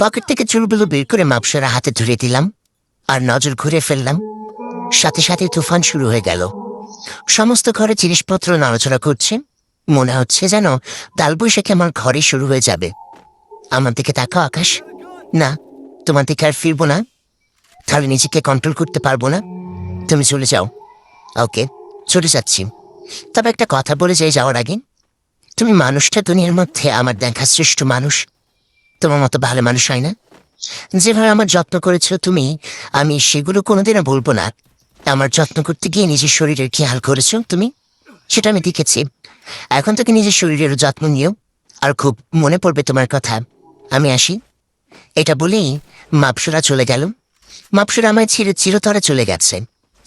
Pocket থেকে চুলগুলো বের করে মাপসারা হাতে ধরে দিলাম আর নজর ঘুরে ফেললাম। সাথে সাথে তুফান শুরু হয়ে গেল। সমস্ত ঘরে জিনিসপত্র নড়াচড়া করছে। মনে হচ্ছে যেন ডাল বৈশাখী আমার ঘরে শুরু হয়ে যাবে। আমার দিকে তাকাও আকাশ। না, তোমার দিকে আর ফিরবো না। তাহলে নিজেকে কন্ট্রোল করতে পারব না। তুমি চলে যাও। ওকে, চলে যাচ্ছি। তবে একটা কথা বলে যাই যাওয়ার আগে, তুমি মানুষটা দুনিয়ার মধ্যে আমার দেখা শ্রেষ্ঠ মানুষ। তোমার মতো ভালো মানুষ হয় না? যেভাবে আমার যত্ন করেছ তুমি, আমি সেগুলো কোনোদিনও বলব না। আমার যত্ন করতে গিয়ে নিজের শরীরের খেয়াল করেছ তুমি? সেটা আমি দেখেছি। এখন থেকে নিজের শরীরের যত্ন নিও। আর খুব মনে পড়বে তোমার কথা। আমি আসি। এটা বলেই মাপসুরা চলে গেল। মাপসুরা আমায় ছিঁড়ে চিরতরে চলে গেছে।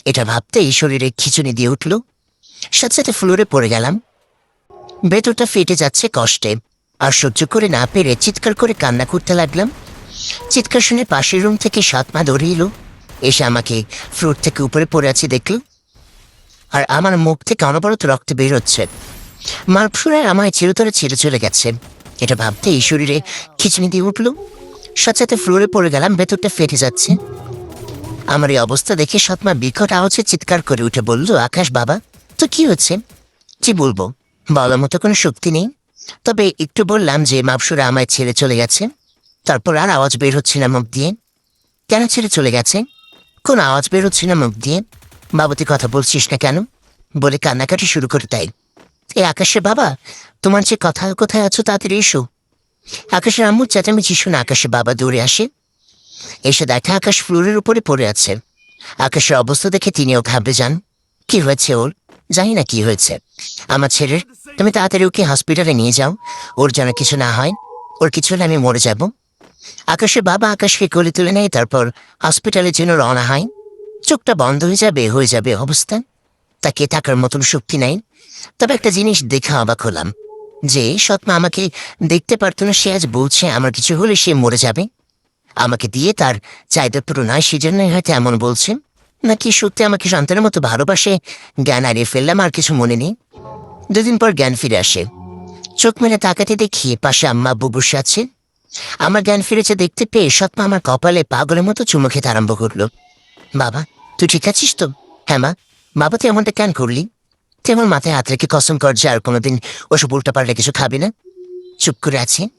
এটা ভাবতেই শরীরে খিচুনি দিয়ে উঠল। সাথে সাথে ফ্লোরে পড়ে গেলাম। ভেতরটা ফেটে যাচ্ছে কষ্টে। আর সহ্য করে না পেরে চিৎকার করে কান্না করতে লাগলাম। চিৎকার শুনে পাশের রুম থেকে সাত মা দৌড়ে এলো। এসে আমাকে ফ্লোর থেকে উপরে পড়ে আছে দেখল। আর আমার মুখ থেকে অনবরত রক্ত বের হচ্ছে। মারফুরায় আমায় চিরতরে ছেড়ে চলে গেছে। এটা ভাবতে এই শরীরে খিচুনি দিয়ে উঠল। সাথে ফ্লোরে পড়ে গেলাম, ভেতরটা ফেটে যাচ্ছে। আমার এই অবস্থা দেখে সৎমা বিকট আওয়াজে চিৎকার করে উঠে বলল, আকাশ বাবা, তো কি হচ্ছে? কি বলব? বলার মতো কোনো শক্তি নেই। তবে একটু বললাম যে মাপসুরা আমায় ছেড়ে চলে গেছে। তারপর আর আওয়াজ বের হচ্ছে না মুখ দিয়ে। কেন ছেড়ে চলে গেছে? কোন আওয়াজ বের হচ্ছে না মুখ দিয়ে? বাবুতি কথা বলছিস না কেন? বলে কান্নাকাটি শুরু করে দেয় এ আকাশে বাবা, তোমার যে কথা, কোথায় আছো তাড়াতাড়ি এসো। আকাশের আম্মুর চেঁচামেচি শুনে আকাশে বাবা দৌড়ে আসে। এসে দেখে আকাশ ফ্লোরের উপরে পড়ে আছে। আকাশের অবস্থা দেখে তিনিও ঘাবড়ে যান। কি হয়েছে ওর? জানি না কি হয়েছে। আমার ছেলের, তুমি তাড়াতাড়ি ওকে হসপিটালে নিয়ে যাও। ওর যেন কিছু না হয়, ওর কিছু হলে আমি মরে যাব। আকাশের বাবা আকাশকে কোলে তুলে নেয়, তারপর হসপিটালের জন্য রওনা হয়। চোখটা বন্ধ হয়ে যাবে হয়ে যাবে অবস্থা। তাকে থাকার মতন শক্তি নাই। তবে একটা জিনিস দেখে অবাক হলাম, যে সৎমা আমাকে দেখতে পারতো না, সে আজ বলছে, আমার কিছু হলে সে মরে যাবে। আমাকে দিয়ে তার চাহিদা পূরণ হয় সেজন্যই হয়তো এমন বলছে। নাকি সত্যি আমাকে সন্তানের মতো ভালোবাসে? জ্ঞান হারিয়ে ফেললাম আর কিছু মনে নেই। দুদিন পর জ্ঞান ফিরে আসে। চোখ মেলে তাকাতে দেখি পাশে আম্মা বসে আছে আমার জ্ঞান ফিরেছে দেখতে পেয়ে সৎমা আমার কপালে পাগলের মতো চুমু খেতে আরম্ভ করল। বাবা, তুই ঠিক আছিস তো? হ্যাঁ মা। বাবা, তুই এমনটা কেন করলি? তুই আমার মাথায় হাত রেখে কসম কর যে আর কোনোদিন ওসব উল্টা পাল্টা কিছু খাবি না। চুপ করে আছে।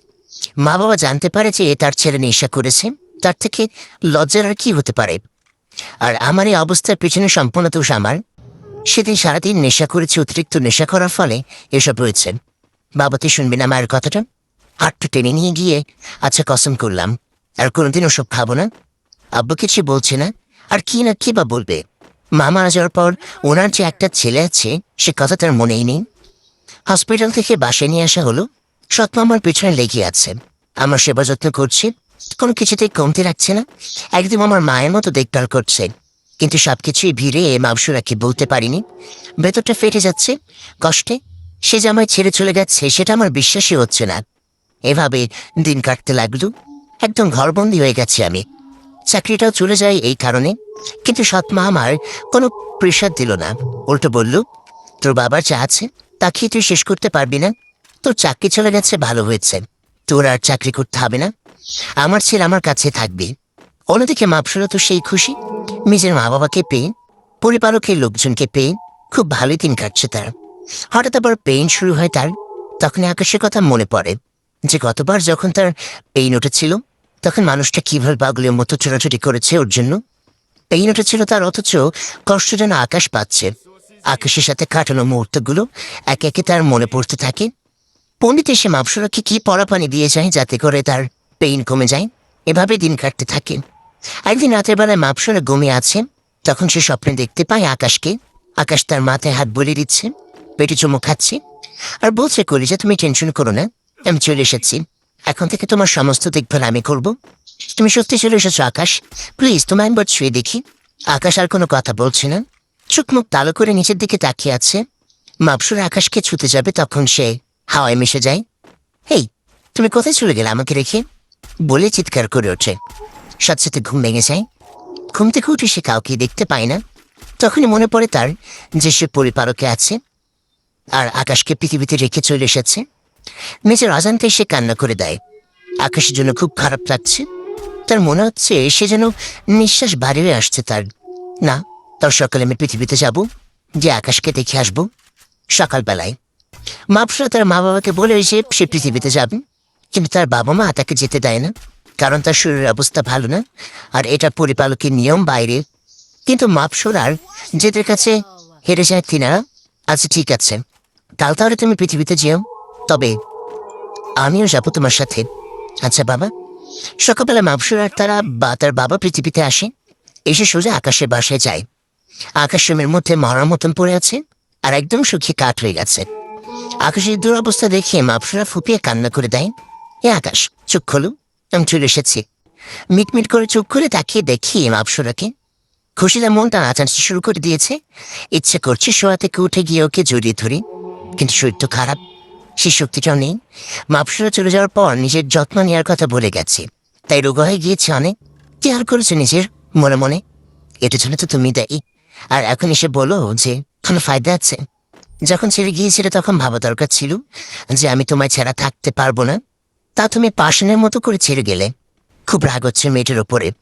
মা বাবা জানতে পারে যে এ তার ছেলে নেশা করেছে। তার থেকে লজ্জার আর কি হতে পারে? আর আমার এই অবস্থার পেছনে সম্পূর্ণ দোষ আমার। সেদিন সারাদিন নেশা করেছি, অতিরিক্ত নেশা করার ফলে এসব হয়েছে। বাবা, তুই শুনবি না মায়ের কথাটা? হাটটু টেনে নিয়ে গিয়ে আচ্ছা কসম করলাম। আর কোনোদিন ওসব খাব না? আব্বু কিছু বলছে না, আর কি না কি বা বলবে? মা মারা যাওয়ার পর ওনার যে একটা ছেলে আছে, সে কথা তার মনেই নেই। হসপিটাল থেকে বাসে নিয়ে আসা হলো। সৎমা আমার পেছনে লেগে আছে। আমার সেবা যত্ন করছে। কোনো কিছুতেই কমতে রাখছে না। একদম আমার মায়ের মতো দেখভাল করছে। কিন্তু সবকিছুই ভিড়ে মাংসরাকে বলতে পারিনি। ভেতরটা ফেটে যাচ্ছে। কষ্টে সে যে আমায় ছেড়ে চলে গেছে, সেটা আমার বিশ্বাসই হচ্ছে না। এভাবে দিন কাটতে লাগল। একদম ঘরবন্দি হয়ে গেছি আমি। চাকরিটাও চলে যায় এই কারণে। কিন্তু সৎমা আমার কোনো প্রেশার দিল না। উল্টো বলল, তোর বাবার যা আছে, তা খেয়ে তুই শেষ করতে পারবি না। তোর চাকরি চলে গেছে, ভালো হয়েছে। তোর আর চাকরি করতে হবে না। আমার ছেলে আমার কাছে থাকবে। অন্যদিকে মাপসরা তো সেই খুশি। নিজের মা বাবাকে পেয়ে, পরিবারকের লোকজনকে পেয়ে খুব ভালোই দিন কাটছে তার। হঠাৎ আবার পেইন শুরু হয় তার, তখন আকাশের কথা মনে পড়ে যে গতবার যখন তার পেইন উঠেছিল, তখন মানুষটা কীভাবে পাগলের মতো ছোটাছুটি করেছে ওর জন্য? পেইন উঠেছিল তার অথচ কষ্ট যেন আকাশ পাচ্ছে। আকাশের সাথে কাটানো মুহূর্তগুলো একে একে তার মনে পড়তে থাকে। পণ্ডিত এসে মাপসরাকে কি পড়া পানি দিয়ে যায় যাতে করে তার পেইন কমে যায়, এভাবে দিন কাটতে থাকে একদিন রাতের বেলায় মাপসরা ঘুমিয়ে আছে, তখন সে স্বপ্নে দেখতে পায় আকাশকে। আকাশ তার মাথায় হাত বলে দিচ্ছে, পেটে চুমু খাচ্ছে, আর বলছে করি যে তুমি টেনশন করো না, আমি চলে এসেছি। এখন থেকে তোমার সমস্ত দেখভাল আমি করব। তুমি সত্যি চলে এসেছ আকাশ। প্লিজ, তোমায় একবার ছুঁয়ে দেখি। আকাশ আর কোনো কথা বলছে না। চোখ মুখ তালো করে নিচের দিকে তাকিয়ে আছে। মাপসুর আকাশকে ছুতে যাবে, তখন সে হাওয়ায় মিশে যায়। হেই, তুমি কোথায় চলে গেলে আমাকে রেখে? বলে চিৎকার করে ওঠে। সাথে সাথে ঘুম ভেঙে যায়। ঘুম থেকে উঠে সে কাউকে দেখতে পায় না। তখনই মনে পড়ে তার যে সে পরিপারকে আছে আর আকাশকে পৃথিবীতে রেখে চলে এসেছে। নিজের অজান্তে সে কান্না করে দেয়। আকাশের জন্য খুব খারাপ লাগছে। তার মনে হচ্ছে সে যেন নিঃশ্বাস বাড়িয়ে আসছে তার। না, তার সকালে আমি পৃথিবীতে যাব, যে আকাশকে দেখে আসব। সকালবেলায়। মাপসা তার মা বাবাকে বলে যে সে পৃথিবীতে যাবে। কিন্তু তার বাবা মা তাকে যেতে দেয় না, কারণ তার শরীরের অবস্থা ভালো না, আর এটা পরিপালকের নিয়ম বাইরে। কিন্তু মাপসুর আর যেদের কাছে হেরে যায় তিনারা আচ্ছা ঠিক আছে। কাল তাহলে তুমি পৃথিবীতে যেও। তবে আমিও যাব তোমার সাথে। আচ্ছা বাবা। সকালবেলা মাপসুর আর তারা বা তার বাবা পৃথিবীতে আসে। এসে সোজা আকাশের বাসায় যায়। আকাশ রুমের মধ্যে মরার মতন পড়ে আছে আর একদম শুকিয়ে কাঠ হয়ে গেছে। আকাশের দুরবস্থা দেখে মাপসুরা ফুপিয়ে কান্না করে দেয়। এ আকাশ, চোখ খোলো, আমি চলে এসেছি। মিটমিট করে চোখ খুলে তাকিয়ে দেখি মাপসুরাকে। খুশিতে মনটা নাচানাচি শুরু করে দিয়েছে। ইচ্ছে করছে শোয়া থেকে উঠে গিয়ে ওকে জড়িয়ে ধরি, কিন্তু শরীর তো খারাপ সে শক্তিটাও নেই। মাপসুরা চলে যাওয়ার পর নিজের যত্ন নেওয়ার কথা বলে গেছে। তাই রোগ হয়ে গিয়েছে অনেক। কি আর করেছে নিজের, মনে মনে? এটার জন্য তো তুমি দেয়। আর এখন এসে বলো যে, কোনো ফায়দা আছে? যখন ছেড়ে গিয়েছিলে তখন ভাবা দরকার ছিল যে, আমি তোমায় ছাড়া থাকতে পারব না। তা তুমি পাশনের মতো করে ছেড়ে গেলে? খুব রাগ হচ্ছে মেয়েটার ওপরে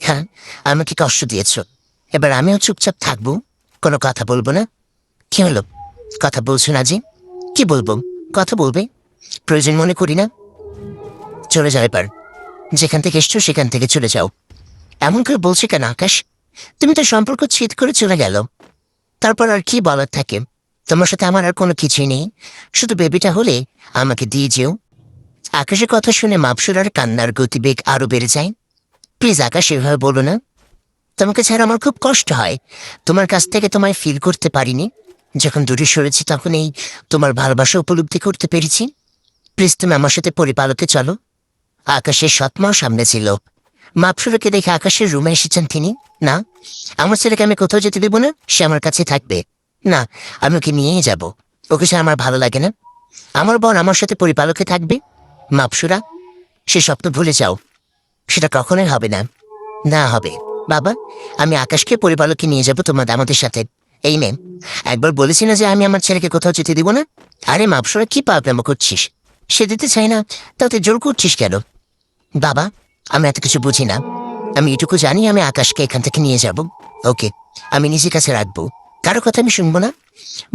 হ্যাঁ আমাকে কষ্ট দিয়েছ। এবার আমিও চুপচাপ থাকব। কোনো কথা বলব না। কি হলো? কথা বলছো না জি কি বলব? কথা বলবে? প্রয়োজন মনে করি না। চলে যাও এবার। যেখান থেকে এসছো সেখান থেকে চলে যাও। এমন করে বলছে কেন আকাশ? তুমি তো সম্পর্ক ছিদ করে চলে গেল। তারপর আর কি বলার থাকে? তোমার সাথে আমার আর কোনো কিছুই নেই। শুধু বেবিটা হলে আমাকে দিয়ে যেও। আকাশের কথা শুনে মাপসুর আর কান্নার গতিবেগ আরও বেড়ে যায়। প্লিজ আকাশ, এভাবে বলো না। তোমাকে ছাড়া আমার খুব কষ্ট হয়। তোমার কাছ থেকে তোমায় ফিল করতে পারিনি। যখন দূরে সরেছি, তখন এই তোমার ভালোবাসা উপলব্ধি করতে পেরেছি। প্লিজ তুমি আমার সাথে পরিপালকে চলো। আকাশের সৎমাও সামনে ছিল। মাপসুরকে দেখে আকাশের রুমে এসেছেন তিনি। না, আমার ছেলেকে আমি কোথাও যেতে দেবো না, সে আমার কাছে থাকবে। না, আমি ওকে নিয়েই যাব। ওকে সে আমার ভালো লাগে না। আমার বোন আমার সাথে পরিপালকে থাকবে। মাপসুরা সে স্বপ্ন ভুলে যাও। সেটা কখনোই হবে না। না হবে। বাবা, আমি আকাশকে পরিপালকে নিয়ে যাব তোমার আমাদের সাথে। এই মেয়ে একবার বলেছি না যে আমি আমার ছেলেকে কোথাও যেতে দিব না? আরে মাপসুরা কি পাগলামো করছিস? সে দিতে চাই না, তাতে জোর করছিস কেন? বাবা, আমি এত কিছু বুঝি না। আমি এটুকু জানি আমি আকাশকে এখান থেকে নিয়ে যাব। ওকে, আমি নিজের কাছে রাখব। কারও কথা আমি শুনব না।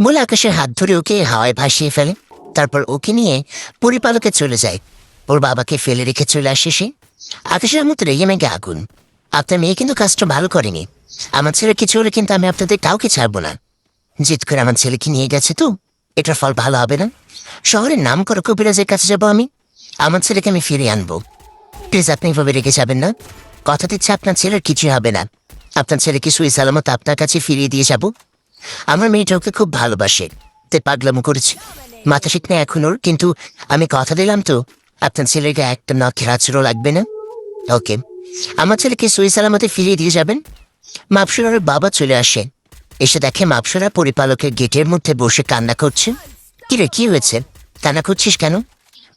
বলে আকাশের হাত ধরে ওকে হাওয়ায় ভাসিয়ে ফেলে। তারপর ওকে নিয়ে পরিপালকে চলে যায়। ওর বাবাকে ফেলে রেখে চলে আসে সে। আকাশের মতো রেগে মেগে আগুন। আপনার মেয়ে কিন্তু কাজটা ভালো করেনি। আমার ছেলে কিছু হলে কিন্তু আমি আপনাদের কাউকে ছাড়বো না। জিত করে আমার ছেলেকে নিয়ে গেছে তো। এটার ফল ভালো হবে না। শহরের নাম করা কবিরাজের কাছে যাব আমি। আমার ছেলেকে আমি ফিরিয়ে আনব। প্লিজ, আপনি এভাবে রেখে যাবেন না। কথা দিচ্ছে, আপনার ছেলের কিছু হবে না। আপনার ছেলেকে সুই সালামত আপনার কাছে ফিরিয়ে দিয়ে যাব। আমার মেয়েটা ওকে খুব ভালোবাসে। তে পাগলামো করেছে। মাথা ঠিক না এখন ওর, কিন্তু আমি কথা দিলাম তো। আপনার ছেলেকে একটা নখের আচরও লাগবে না? ওকে। আমার ছেলেকে সুই সালামতে ফিরিয়ে দিয়ে যাবেন? মাপসুরার বাবা চলে আসে। এসে দেখে মাপসুরা পরিপালকের গেটের মধ্যে বসে কান্না করছে। কিরে, কি হয়েছে? কান্না করছিস কেন?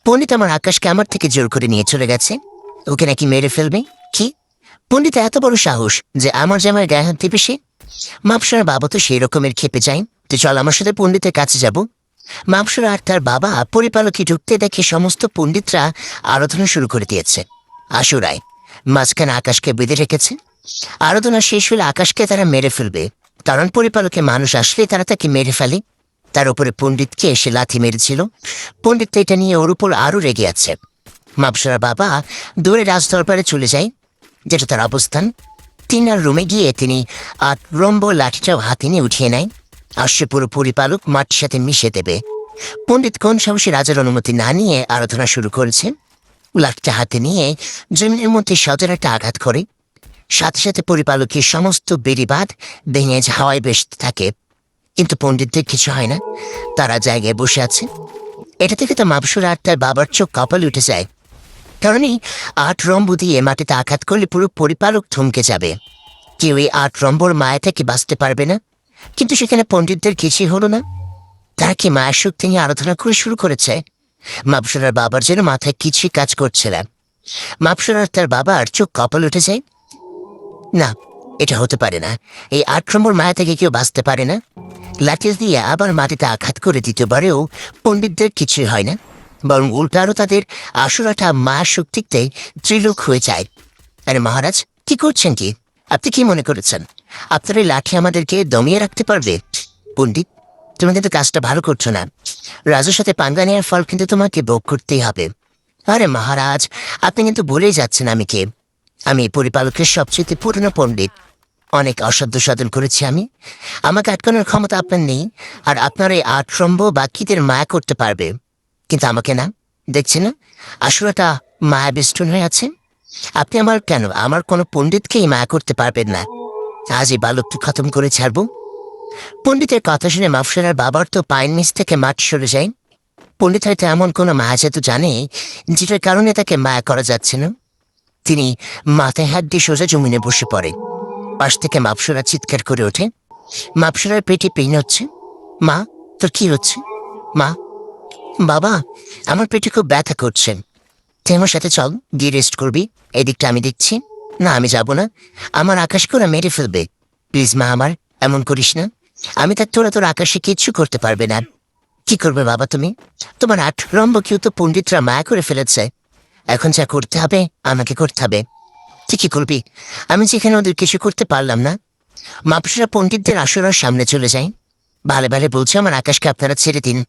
পণ্ডিত আমার আকাশকে আমার থেকে জোর করে নিয়ে চলে গেছে। ওকে নাকি মেরে ফেলবে? কি? পণ্ডিত এত বড় সাহস যে আমার জামার গায়ে হাত দিবে সে? মাপসার বাবা তো সেই রকমের খেপে যায়। তো চল আমার সাথে পণ্ডিতের কাছে যাব। মাপসুর আর তার বাবা পরিপালকে ঢুকতে দেখে সমস্ত পণ্ডিতরা আরাধনা শুরু করে দিয়েছে। আশুরায়, মাঝখানে আকাশকে বেঁধে রেখেছে। আরাধনা শেষ হলে আকাশকে তারা মেরে ফেলবে। কারণ পরিপালকে মানুষ আসলে তারা তাকে মেরে ফেলে। তার উপরে পণ্ডিতকে এসে লাথি মেরেছিল। পণ্ডিত এটা নিয়ে ওর উপর আরও রেগে আছে। মাপসার বাবা দূরে রাজদরবারে চলে যায়, যেটা তার অবস্থান। তিনার রুমে গিয়ে তিনি আর রম্ব লাঠিটাও হাতে নিয়ে উঠিয়ে নেয়। আসছে পুরো পরিপালক মাটির সাথে মিশে দেবে। পণ্ডিত কোন সাহসী রাজার অনুমতি না নিয়ে আরাধনা শুরু করেছে? লাঠিটা হাতে নিয়ে জমিনের মধ্যে সজর একটা আঘাত করে। সাথে সাথে পরিপালকের সমস্ত বেড়িবাদ ভেঙে হাওয়ায় বেসতে থাকে। কিন্তু পণ্ডিতদের কিছু হয় না। তারা জায়গায় বসে আছে। এটা থেকে তো মাবসুর আর তার বাবার চোখ কপালে উঠে যায়। কারণই আট রম্বু দিয়ে মাটিতে আঘাত করলে পুরো পরিপালক থমকে যাবে। কেউ এই আট রম্বর মায়া থেকে বাঁচতে পারবে না। কিন্তু সেখানে পণ্ডিতদের কিছুই হলো না। তারা কি মায়ের শক্তি নিয়ে আরাধনা করে শুরু করেছে? মাপসুরার বাবার যেন মাথায় কিছুই কাজ করছে না। মাপসুরার তার বাবার চোখ কপাল উঠে যায়। না, এটা হতে পারে না। এই আট নম্বর মায়া থেকে কেউ বাঁচতে পারে না। লাঠি দিয়ে আবার মাটিতে আঘাত করে দ্বিতীয়বারেও পণ্ডিতদের কিছুই হয় না। বরং উল্টো আরও তাদের আসরাটা মা শক্তিতে ত্রিলোক হয়ে যায়। আরে মহারাজ, কি করছেন কি? আপনি কি মনে করেছেন? আপনার এই লাঠি আমাদেরকে দমিয়ে রাখতে পারবে। পণ্ডিত, তুমি কিন্তু কাজটা ভালো করছ না। রাজুর সাথে পাঙ্গা নেওয়ার ফল কিন্তু তোমাকে ভোগ করতেই হবে। আরে মহারাজ, আপনি কিন্তু বলেই যাচ্ছেন আমি কে আমি পরিপালকের সবচেয়ে পুরনো পণ্ডিত। অনেক অসাধ্য সাধন করেছি আমি। আমাকে আটকানোর ক্ষমতা আপনার নেই, আর আপনার এই আটরম্ব বাকিদের মায়া করতে পারবে। কিন্তু আমাকে না দেখছি না আসলেটা মায়া বেষ্টন হয়ে আছে। আপনি আমার কেন, আমার কোনো পণ্ডিতকেই মায়া করতে পারবেন না। আজ এই বালকটি খতম করে ছাড়ব। পণ্ডিতের কথা শুনে মাফসারার বাবার তো পাইন মিস থেকে মাঠ সরে যায়। পণ্ডিত হয়তো এমন কোনো মায়া তো জানে, যেটার কারণে তাকে মায়া করা যাচ্ছে না। তিনি মাথায় হাত দিয়ে সোজা জমিনে বসে পড়ে পাশ থেকে মাপসরা চিৎকার করে ওঠে। মাপসরার পেটে পেইন হচ্ছে। মা, তোর কি হচ্ছে? মা, বাবা, আমার পেটে খুব ব্যথা করছে। তুই আমার সাথে চল, গিয়ে রেস্ট করবি। এদিকটা আমি দেখছি। না, আমি যাব না। আমার আকাশ করে মেরে ফেলবে। প্লিজ মা আমার, এমন করিস না। আমি তার তোরা তোর আকাশে কিচ্ছু করতে পারবে না। কি করবে বাবা তুমি? তোমার আট রম্ব কেউ তো পণ্ডিতরা মায়া করে ফেলেছে। এখন যা করতে হবে, আমাকে করতে হবে। তুই কি করবি? আমি যেখানে ওদের কিছু করতে পারলাম না। মাপসরা পণ্ডিতদের আসরার সামনে চলে যাই ভালে ভালে বলছে, আমার আকাশকে আপনারা ছেড়ে দিন।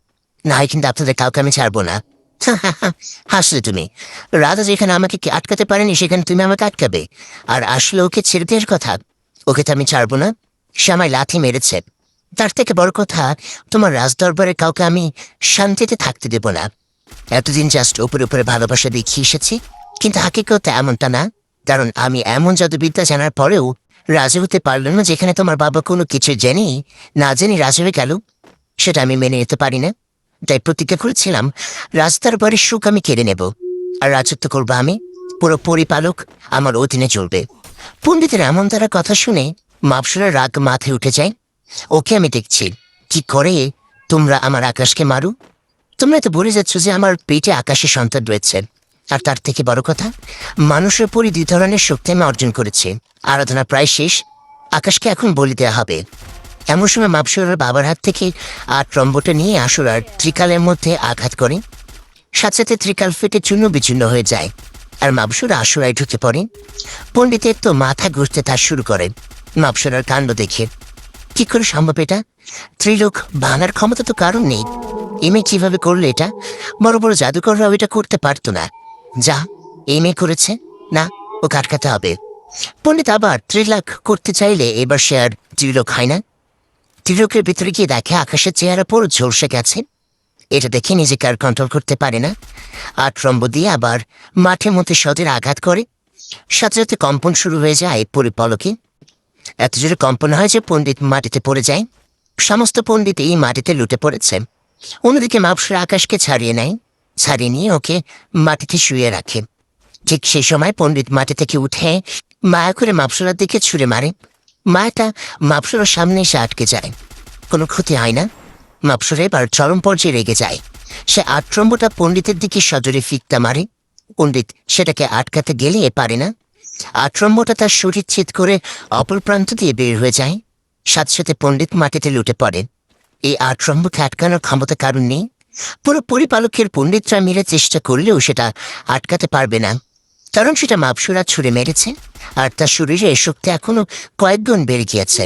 না হয় কিন্তু আপনাদের কাউকে আমি ছাড়বো না। হাসলে তুমি। রাধা যেখানে আমাকে আটকাতে পারেনি, সেখানে তুমি আমাকে আটকাবে। আর আসলে ওকে ছেড়ে দেওয়ার কথা, ওকে তো আমি ছাড়বো না। সে আমায় লাথি মেরেছে। তার থেকে বড় কথা, তোমার রাজদরবারে কাউকে আমি শান্তিতে থাকতে দেব না। এতদিন জাস্ট উপরে উপরে ভালোবাসা দেখিয়ে এসেছি, কিন্তু হাকিকত এমনটা না। কারণ আমি এমন জাদুবিদ্যা জানার পরেও রাজা হতে পারল না, যেখানে তোমার বাবা কোনো কিছু জেনে, না জেনে রাজা হয়ে গেল। সেটা আমি মেনে নিতে পারি না। তাই প্রতিজ্ঞা করেছিলাম রাস্তার বাড়ির সুখ আমি কেড়ে নেব। আর রাজত্ব করব আমি, পুরো পরিপালক আমার অধীনে চলবে। পণ্ডিতের এমন তারা কথা শুনে মাপসুরা রাগ মাথায় উঠে যায়। ওকে আমি দেখছি। কি করে? তোমরা আমার আকাশকে মারু? তোমরা তো বলে যাচ্ছ যে আমার পেটে আকাশে সন্তান রয়েছে। আর তার থেকে বড় কথা, মানুষের পরি দুই ধরনের শক্তি আমি অর্জন করেছি। আরাধনা প্রায় শেষ। আকাশকে এখন বলি দেওয়া হবে। এমন সময় মাপসুরার বাবার হাত থেকে আর ট্রম্বটা নিয়ে আসুরার ত্রিকালের মধ্যে আঘাত করে। সাথে সাথে ত্রিকাল ফেটে চূর্ণ বিচূর্ণ হয়ে যায় আর মাপসুরা আসুরায় ঢুকে পড়ে। পণ্ডিতের তো মাথা ঘুরতে তার শুরু করে মাপসুরার কাণ্ড দেখে। কি করে সম্ভব এটা? ত্রিলোক ভাঙার ক্ষমতা তো কারণ নেই। এমএ কীভাবে করলে এটা? বড় বড় জাদুকররাও এটা করতে পারতো না। যা, এমএ করেছে? না, ও কাটকাতে হবে? পণ্ডিত আবার ত্রিলাখ করতে চাইলে এবার সে আর ত্রিলোক হয় না। ত্রিলোকের ভিতরে গিয়ে দেখে আকাশের চেহারা পুরো ঝলসে গেছে। এটা দেখে নিজেকে আর কন্ট্রোল করতে পারে না। আর ট্রম্ব দিয়ে আবার মাঠের মধ্যে সদের আঘাত করে। সাথে সাথে কম্পন শুরু হয়ে যায় পরিপলকে এত জোরে কম্পন হয় যে পণ্ডিত মাটিতে পড়ে যায়। সমস্ত পণ্ডিত এই মাটিতে লুটে পড়েছে। অন্যদিকে মাপসুর আকাশকে ছাড়িয়ে নেয়। ছাড়িয়ে নিয়ে ওকে মাটিতে শুয়ে রাখে। ঠিক সেই সময় পণ্ডিত মাটি থেকে উঠে মায়া করে মাপসুরার দিকে ছুঁড়ে মারে। মায়াটা মাপসুরার সামনে এসে আটকে যায়। কোনো ক্ষতি হয় না। মাপসুর এবার চরম পর্যায়ে রেগে যায়। সে আট্রম্বটা পণ্ডিতের দিকে সজরে ফিকটা মারে। পণ্ডিত সেটাকে আটকাতে গেলে এ পারে না। আট্রম্বটা তার শরীর ছেদ করে অপর প্রান্ত দিয়ে বের হয়ে যায়। সাথে সাথে পণ্ডিত মাটিতে লুটে পড়ে। এই আটরম্বকে আটকানোর ক্ষমতা কারণ নেই। পুরো পরিপালকের পণ্ডিতরা মেরে চেষ্টা করলেও সেটা আটকাতে পারবে না। কারণ সেটা মাপসুরা ছুঁড়ে মেরেছে, আর তার শরীরে শক্তি এখনও কয়েক গুণ বেড়ে গিয়েছে।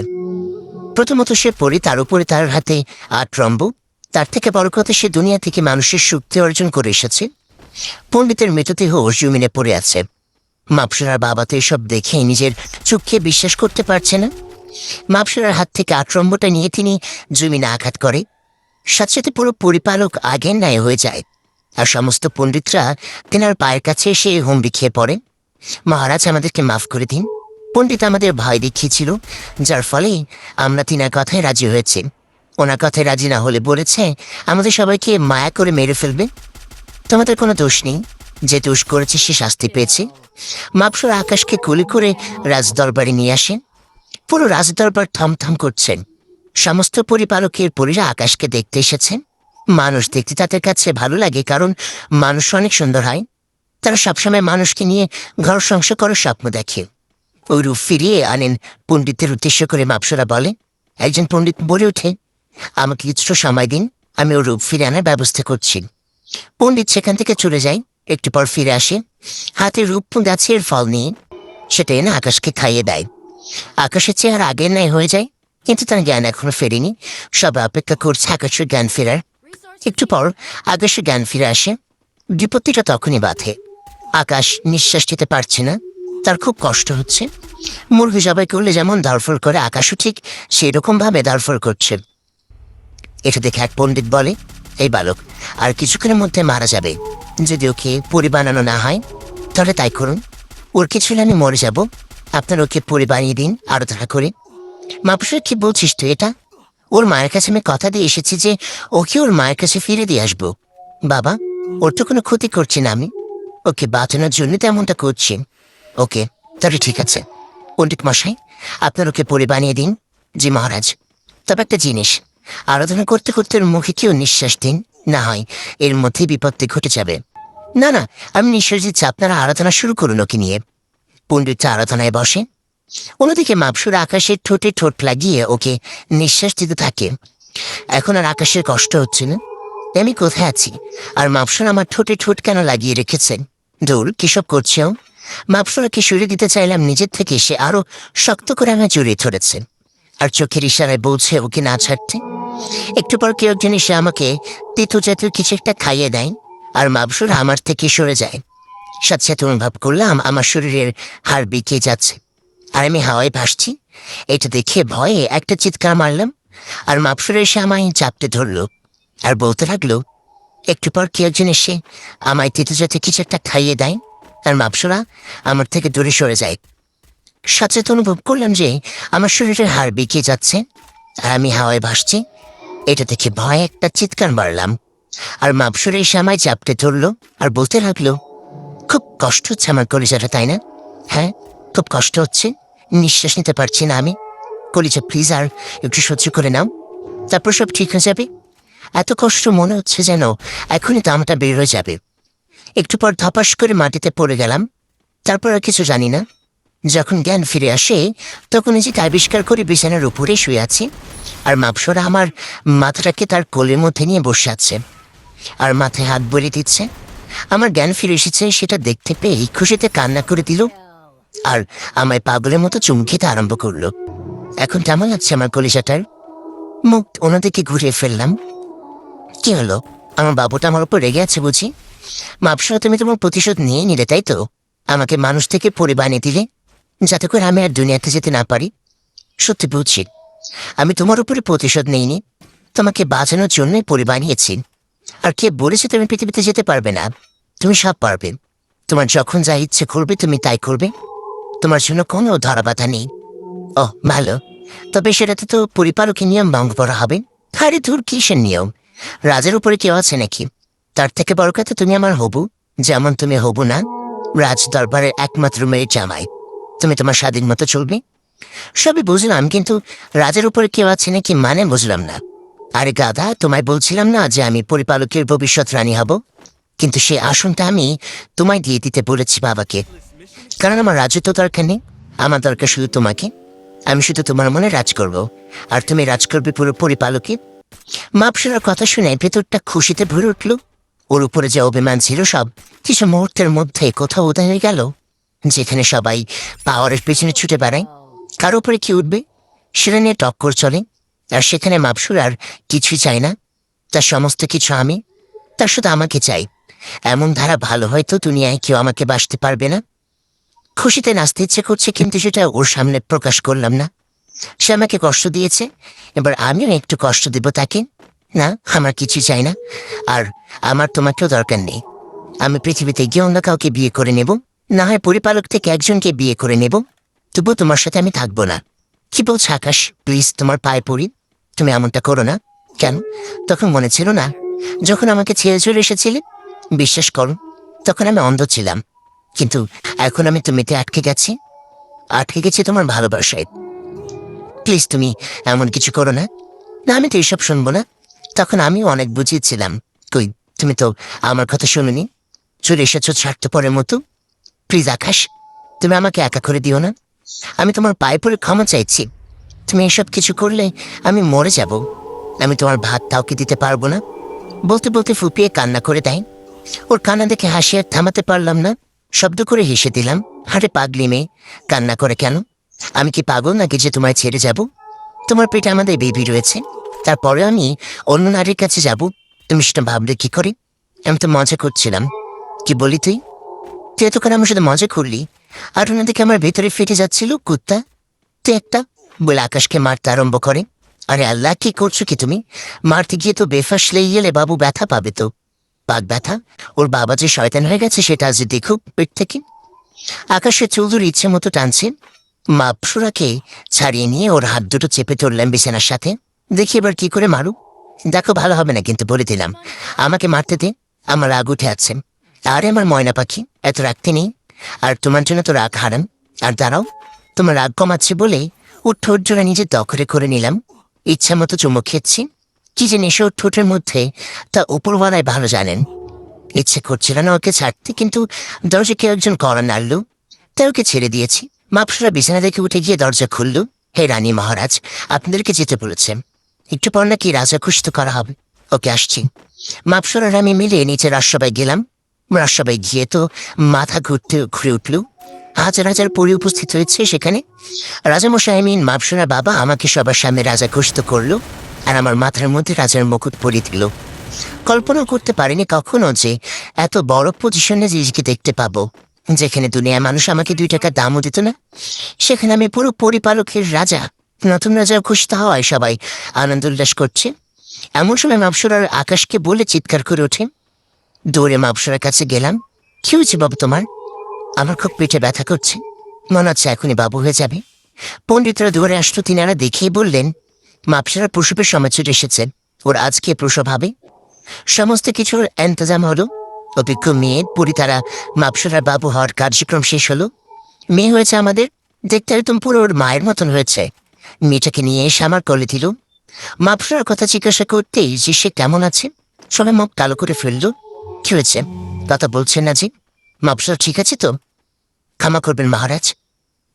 প্রথমত সে পড়ে, তার উপরে তার হাতে আটরম্ব তার থেকে বড় কথা সে দুনিয়া থেকে মানুষের শক্তি অর্জন করে এসেছে। পণ্ডিতের মৃতদেহ জমিনে পড়ে আছে। মাপসুরার বাবা তো এসব দেখে নিজের চোখকে বিশ্বাস করতে পারছে না। মাপসুরার হাত থেকে আটরম্বটা নিয়ে তিনি জমিনে আঘাত করে। সাথে সাথে পুরো পরিপালক আগের ন্যায় হয়ে যায়। আর সমস্ত পণ্ডিতরা তেনার পায়ের কাছে এসে হুমড়ি খেয়ে পড়ে মহারাজ আমাদেরকে মাফ করে দিন। পণ্ডিত আমাদের ভয় দেখিয়েছিল, যার ফলে আমরা তিনার কথায় রাজি হয়েছে। ওনার কথায় রাজি না হলে বলেছে, আমাদের সবাইকে মায়া করে মেরে ফেলবে। তোমাদের কোনো দোষ নেই। যে দোষ করেছে সে শাস্তি পেয়েছে। মাপসর আকাশকে কুলি করে রাজদরবারে নিয়ে আসেন। পুরো রাজদরবার থমথম করছেন। সমস্ত পরিপালকের পরীরা আকাশকে দেখতে এসেছেন। মানুষ দেখতে তাদের কাছে ভালো লাগে, কারণ মানুষ অনেক সুন্দর হয়। তারা সবসময় মানুষকে নিয়ে ঘর সংসার করার স্বপ্ন দেখে। ওই রূপ ফিরিয়ে আনেন পণ্ডিতের উদ্দেশ্য করে মাপসরা বলে, একজন পণ্ডিত বলে ওঠে, আমাকে কিছুটা সময় দিন, আমি ওর রূপ ফিরে আনার ব্যবস্থা করছি। পণ্ডিত সেখান থেকে চলে যায়, একটু পর ফিরে আসে, হাতে রূপ গাছের ফল নিয়ে, সেটা এনে আকাশকে খাইয়ে দেয়। আকাশের চেহারা আগের ন্যায় হয়ে যায়, কিন্তু তার জ্ঞান এখনও ফেরেনি। সবাই অপেক্ষা করছে আকাশের জ্ঞান ফেরার। একটু পর আকাশের জ্ঞান ফিরে আসে। বিপত্তিটা তখনই বাধে। আকাশ নিঃশ্বাস নিতে পারছে না। তার খুব কষ্ট হচ্ছে। মুরগি জবাই করলে যেমন দারফর করে, আকাশও ঠিক সেরকম ভাবে দারফর করছে। এটা দেখে এক পণ্ডিত বলে, এই বালক, আর কিছুক্ষণের মধ্যে মারা যাবে। যদি ওকে পরি বানানো না হয়, তাহলে তাই করুন। ওর কিছু আমি মরে যাব। আপনার ওকে পরি বানিয়ে দিন আরও তাড়া করে। মাপুসের কি বলছিস তুই এটা? ওর মায়ের কাছে আমি কথা দিয়ে এসেছি যে ওকে ওর মায়ের কাছে ফিরে দিয়ে আসব। বাবা, ওর তো কোনো ক্ষতি করছি না আমি। ওকে বাঁচানোর জন্য তেমনটা করছি। ওকে, তাহলে ঠিক আছে। পণ্ডিত মশাই, আপনার ওকে পরে বানিয়ে দিন। জি মহারাজ। তবে একটা জিনিস, আরাধনা করতে করতে ওর মুখে কেউ নিঃশ্বাস দিন? না হয়, এর মধ্যে বিপত্তি ঘটে যাবে। না না, আমি নিঃশ্বাস দিচ্ছি, আপনারা আরাধনা শুরু করুন ওকে নিয়ে। পণ্ডিত আরাধনায় বসে অন্যদিকে মাপসুর আকাশের ঠোঁটে ঠোঁট লাগিয়ে ওকে নিঃশ্বাস দিতে থাকে। এখন আর আকাশের কষ্ট হচ্ছে না। আমি কোথায় আছি? আর মাপসুর আমার ঠোঁটে ঠোঁট কেন লাগিয়ে রেখেছেন? দৌড় কিসব করছেও মাপসুরাকে সরিয়ে দিতে চাইলাম নিজের থেকে, সে আরও শক্ত করে আমার জড়িয়ে ধরেছে। আর চোখের ইশারায় বলছে, ওকে না ছাড়তে। একটু পর কেউ একজন এসে আমাকে তিতু জাতীয় কিছু একটা খাইয়ে দেয় আর মাপসুর আমার থেকে সরে যায়। সাথে সাথে অনুভব করলাম, আমার শরীরের হাড় বিকিয়ে যাচ্ছে। আর আমি হাওয়ায় ভাসছি। এটা দেখে ভয়ে একটা চিৎকার মারলাম, আর মাপসুর এসে আমায় চাপতে ধরলো, আর বলতে লাগল, একটু পর কেউ একজন এসে আমায় তিতু জাতীয় কিছু একটা খাইয়ে দেয়, আর মাপসুরা আমার থেকে দূরে সরে যায়। সচেতন অনুভব করলাম যে আমার শরীরের হাড় বেঁকে যাচ্ছে, আর আমি হাওয়ায় ভাসছি। এটা দেখে ভয় একটা চিৎকার মারলাম, আর মাপসুরে এসে আমায় চাপতে ধরলো, আর বলতে লাগল, খুব কষ্ট হচ্ছে আমার কলিজাটা, তাই না? হ্যাঁ খুব কষ্ট হচ্ছে। নিঃশ্বাস নিতে পারছি না আমি। কলিজা প্লিজ আর একটু সহ্য করে নাও। তারপর সব ঠিক হয়ে যাবে। এত কষ্ট মনে হচ্ছে যেন এখনই দামটা বেরোয় যাবে। একটু পর ধপাস করে মাটিতে পড়ে গেলাম। তারপর আর কিছু জানি না। যখন জ্ঞান ফিরে আসে, তখন যে আবিষ্কার করে বিছানার উপরে শুয়ে আছি। আর মাপসরা আমার মাথাটাকে তার কোলের মধ্যে নিয়ে বসে আছে। আর মাথায় হাত বলে দিচ্ছে। আমার জ্ঞান ফিরে এসেছে, সেটা দেখতে পেয়ে খুশিতে কান্না করে দিল। আর আমায় পাগলের মতো চুমকিতে আরম্ভ করল। এখন কেমন লাগছে আমার কলিজাটার? মুখ ওনাদেরকে ঘুরিয়ে ফেললাম। কি হলো? আমার বাবুটা আমার উপর রেগে আছে বুঝি? মাপসা তুমি তোমার প্রতিশোধ নিয়ে নিলে, তাই তো? আমাকে মানুষ থেকে পরে বানিয়ে দিলে, যাতে করে আমি আর দুনিয়াতে যেতে না পারি। সত্যি বুঝছি। আমি তোমার উপরে প্রতিশোধ নেইনি। তোমাকে বাঁচানোর জন্যই পরি বানিয়েছি। আর কে বলেছে তুমি পৃথিবীতে যেতে পারবে না? তুমি সব পারবে। তোমার যখন যা ইচ্ছে করবে, তুমি তাই করবে। তোমার জন্য কোনো ধরাবাধা নেই। ও, ভালো। তবে সেটাতে তো পরিপালকের নিয়ম ভঙ্গ করা হবে। আরে ধুর, কিসের নিয়ম? রাজের উপরে কেউ আছে নাকি? তার থেকে বড় কথা তুমি আমার হবু, যেমন তুমি হবু না। রাজ দরবারের একমাত্র মেয়ে জামাই। তুমি তোমার স্বাধীন মতো চলবে? সবই বুঝলাম, কিন্তু রাজের উপরে কেউ আছে নাকি মানে বুঝলাম না। আরে গাধা, তোমায় বলছিলাম না যে আমি পরিপালকের ভবিষ্যৎ রানী হব? কিন্তু সে আসনটা আমি তোমায় দিয়ে দিতে বলেছি বাবাকে। কারণ আমার রাজত্ব দরকার নেই, আমার দরকার শুধু তোমাকে। আমি শুধু তোমার মনে রাজ করব। আর তুমি রাজ করবে পুরো পরিপালকে। মাপসরার কথা শুনে ভেতরটা খুশিতে ভরে উঠল। ওর উপরে যে অভিমান ছিল সব, কিছু মুহূর্তের মধ্যে কোথাও উদয় হয়ে গেল, যেখানে সবাই পাওয়ারের পেছনে ছুটে বেড়ায়। কার উপরে কি উঠবে, সেটা নিয়ে টক্কর চলে। আর সেখানে মাপসুর আর কিছুই চায় না। তার সমস্ত কিছু আমি, তার শুধু আমাকে চাই। এমন ধারা ভালো হয়তো দুনিয়ায় কেউ আমাকে বাসতে পারবে না। খুশিতে নাচতে ইচ্ছে করছে, কিন্তু সেটা ওর সামনে প্রকাশ করলাম না। সে আমাকে কষ্ট দিয়েছে। এবার আমিও একটু কষ্ট দেব তাকে। না, আমার কিছু চাই না। আর আমার তোমাকেও দরকার নেই। আমি পৃথিবীতে গিয়ে অন্য কাউকে বিয়ে করে নেব। না হয় পরিপালক থেকে একজনকে বিয়ে করে নেব। তবুও তোমার সাথে আমি থাকব না। কি বলছো আকাশ? প্লিজ, তোমার পায়ে পড়ি। তুমি এমনটা করো না। কেন? তখন মনে ছিল না। যখন আমাকে ছেড়ে চলে এসেছিলে, বিশ্বাস করো, তখন আমি অন্ধ ছিলাম। কিন্তু এখন আমি তুমিতে আটকে গেছি। আটকে গেছি তোমার ভালোবাসায়। প্লিজ তুমি এমন কিছু করো না। না, আমি তো এইসব শুনব না। তখন আমি অনেক বুঝিয়েছিলাম। কই, তুমি তো আমার কথা শুনুনি। চলে এসেছ স্বার্থপরের মতো। প্লিজ আকাশ, তুমি আমাকে একা করে দিও না। আমি তোমার পায়ে পড়ে ক্ষমা চাইছি। তুমি এসব কিছু করলে আমি মরে যাব। আমি তোমার ভাত তাওকে দিতে পারব না। বলতে বলতে ফুপিয়ে কান্না করে দেয়। ওর কান্না দেখে হাসি আর থামাতে পারলাম না। শব্দ করে হেসে দিলাম হারে পাগলি মেয়ে, কান্না করে কেন? আমি কি পাগল নাকি যে তোমায় ছেড়ে যাব? তোমার পেটে আমাদের বেবি রয়েছে। তারপরে আমি অন্য নারীর কাছে যাব। তুমি সেটা ভাবলে কি করে? আমি তো মজা করছিলাম। কি বলি তুই? তুই এতক্ষণ আমার সাথে মজা করলি। আর ওনাদেরকে আমার ভেতরে ফেটে যাচ্ছিল কুত্তা। তুই একটা বলে আকাশকে মারতে আরম্ভ করে। আরে আল্লাহ, কি করছ কি তুমি? মারতে গিয়ে তো বেফাস লেগে গেলে বাবু ব্যথা পাবে তো। পাক ব্যথা, ওর বাবা যে শয়তান হয়ে গেছে সেটা আজ দেখুক পেট থেকে। আকাশে চৌধুরী ইচ্ছে মতো টানছে। মাপসুরাকে ছাড়িয়ে নিয়ে ওর হাত দুটো চেপে ধরলাম বিছানার সাথে। দেখি এবার কি করে মারু। দেখো, ভালো হবে না কিন্তু, বলে দিলাম। আমাকে মারতে দে, আমার রাগ উঠে আছে আরে আমার ময়না পাখি, এত রাখতে নেই। আর তোমার জন্য তো রাগ হারাম। আর দাঁড়াও, তোমার রাগ কমাচ্ছে বলে ওর ঠোঁট জোড়া নিজে দখরে করে নিলাম। ইচ্ছা মতো চুমুক খেয়েছি। কি নেশে ওর ঠোঁটের মধ্যে, তা উপরওয়ালায় ভালো জানেন। ইচ্ছে করছিল না ওকে ছাড়তে, কিন্তু দরজা কেউ একজন করা নাড়ল। তাই ওকে ছেড়ে দিয়েছি। মাপসরা বিছানা দেখে উঠে গিয়ে দরজা খুলল। হে রানী মহারাজ, আপনাদেরকে যেতে বলেছেন একটু পর নাকি রাজা খুশিত করা হবে। ওকে আসছি। মাপসর আর আমি মিলে নিচে রাজসভায় গেলাম। রাজসভায় গিয়ে তো মাথা ঘুরতে ঘুরে উঠল। হাজার হাজার পরি উপস্থিত হয়েছে সেখানে। রাজামশাই আমিন মাপসরা বাবা আমাকে সবার সামনে রাজা ঘোষিত করল। আর আমার মাথার মধ্যে রাজার মুকুট পরিয়ে দিল। কল্পনা করতে পারিনি কখনো যে এত বড় পজিশনে নিজেকে দেখতে পাবো। যেখানে দুনিয়া মানুষ আমাকে দুই টাকা দামও দিত না। সেখানে আমি পুরো পরিপালকের রাজা। নতুন রাজা খুশি হওয়ায় সবাই আনন্দ উল্লাস করছে। এমন সময় মাপসরার আকাশকে বলে চিৎকার করে ওঠে। দৌড়ে মাপসরার কাছে গেলাম। কি হয়েছে বাবু তোমার? আমার খুব পেটে ব্যথা করছে। মনে হচ্ছে এখনই বাবু হয়ে যাবে। পণ্ডিতরা দৌড়ে আসতো তিনারা দেখেই বললেন মাপসরা প্রসবের সময় ছুটে এসেছেন ওর আজকে প্রসব হবে। সমস্ত কিছুর এন্তজাম হলো। অভিজ্ঞ মেয়ে পুরি তারা মাপসরার বাবু হওয়ার কার্যক্রম শেষ হলো। মেয়ে হয়েছে আমাদের। দেখতে একদম পুরো ওর মায়ের মতন হয়েছে। মেয়েটাকে নিয়ে এসে আমার কোলে দিল। মাপসরার কথা জিজ্ঞাসা করতেই যে সে কেমন আছে। সবাই মুখ কালো করে ফেলল। কি হয়েছে? কথা বলছেন না জি মাপসরা ঠিক আছে তো? ক্ষমা করবেন মহারাজ।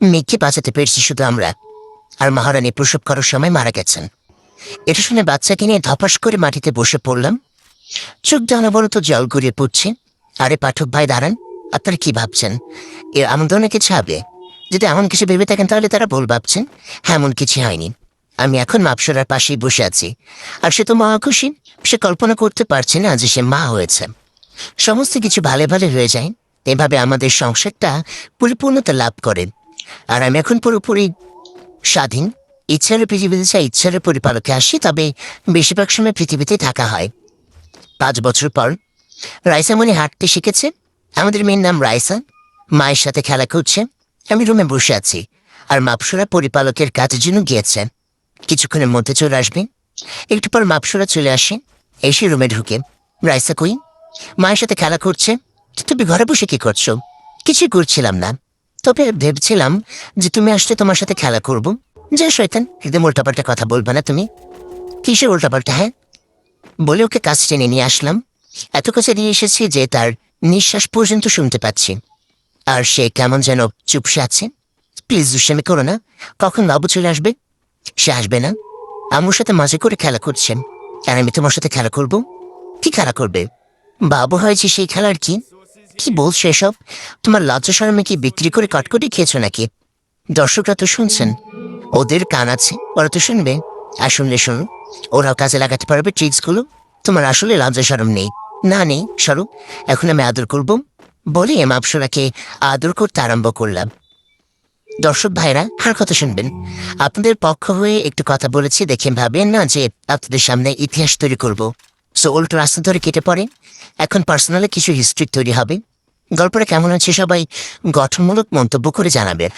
মেয়েকে বাঁচাতে পেরেছি শুধু আমরা। আর মহারানী প্রসব করার সময় মারা গেছেন। এটা শুনে বাচ্চাকে নিয়ে ধপাস করে মাটিতে বসে পড়লাম। চোখ অনবরত জল গড়িয়ে পড়ছে। আরে পাঠক ভাই, দাঁড়ান। আপনারা কি ভাবছেন? এর এমন ধরনের কিছু হবে যদি এমন কিছু ভেবে থাকেন তাহলে তারা ভুল ভাবছেন। হ্যাঁ এমন কিছু হয়নি। আমি এখন মাপসরার পাশেই বসে আছি। আর সে তো মহা খুশি। সে কল্পনা করতে পারছে না যে সে মা হয়েছে। সমস্ত কিছু ভালে ভালে হয়ে যায়। এভাবে আমাদের সংসারটা পরিপূর্ণতা লাভ করে। আর আমি এখন পুরোপুরি স্বাধীন। ইচ্ছার পৃথিবীতে চাই ইচ্ছার পরিপালকে আসি, তবে বেশিরভাগ সময় পৃথিবীতে থাকা হয়। পাঁচ বছর পর রাইসা মনে হাঁটতে শিখেছে। আমাদের মেয়ের নাম রাইসা। মায়ের সাথে খেলা করছে। আমি রুমে বসে আছি আর মাপসরা পরিপালকের কাজের জন্য গিয়েছে। কিছুক্ষণের মধ্যে চলে আসবে। একটু পর মাপসরা চলে আসে। এসে রুমে ঢুকে। রাইসা কই? মায়ের সাথে খেলা করছে। তুমি ঘরে বসে কি করছ? কিছুই করছিলাম না। তবে ভেবছিলাম যে তুমি আসলে তোমার সাথে খেলা করব। যে শয়তান, একদম উল্টাপাল্টা কথা বলবে না তুমি। কিসের উল্টাপাল্টা হ্যাঁ? বলে ওকে কাজ টেনে নিয়ে আসলাম। এত কাছে নিয়ে এসেছি যে তার নিঃশ্বাস পর্যন্ত শুনতে পাচ্ছি। আর সে কেমন যেন চুপসে আছে। প্লিজ দুষ্টামি করো না। কখন বাবু চলে আসবে? সে আসবে না। আমার সাথে মাঝে করে খেলা করছেন। আর আমি তোমার সাথে খেলা করব। কি খেলা করবে? বাবু হয়েছে সেই খেলার কি? কি বলছো এসব? তোমার লজ্জা শরমে কি বিক্রি করে কটকটি খেয়েছো নাকি? দর্শকরা তো শুনছেন। ওদের কান আছে, ওরা তো শুনবে। আর শুনলে শুনুন ওরাও কাজে লাগাতে পারবে ট্রিক্সগুলো। তোমার আসলে লজ্জা সরম নেই। না নেই, সরু। এখন আমি আদর করব। বলে এম আপসরাকে আদর করতে আরম্ভ করলাম। দর্শক ভাইরা, আর কথা শুনবেন। আপনাদের পক্ষ হয়ে একটু কথা বলেছি, দেখে ভাবেন না যে আপনাদের সামনে ইতিহাস তৈরি করব। সো, উল্টো রাস্তা ধরে কেটে পড়ে। এখন পার্সোনালি কিছু হিস্ট্রি তৈরি হবে। গল্পটা কেমন আছে সবাই গঠনমূলক মন্তব্য করে জানাবেন।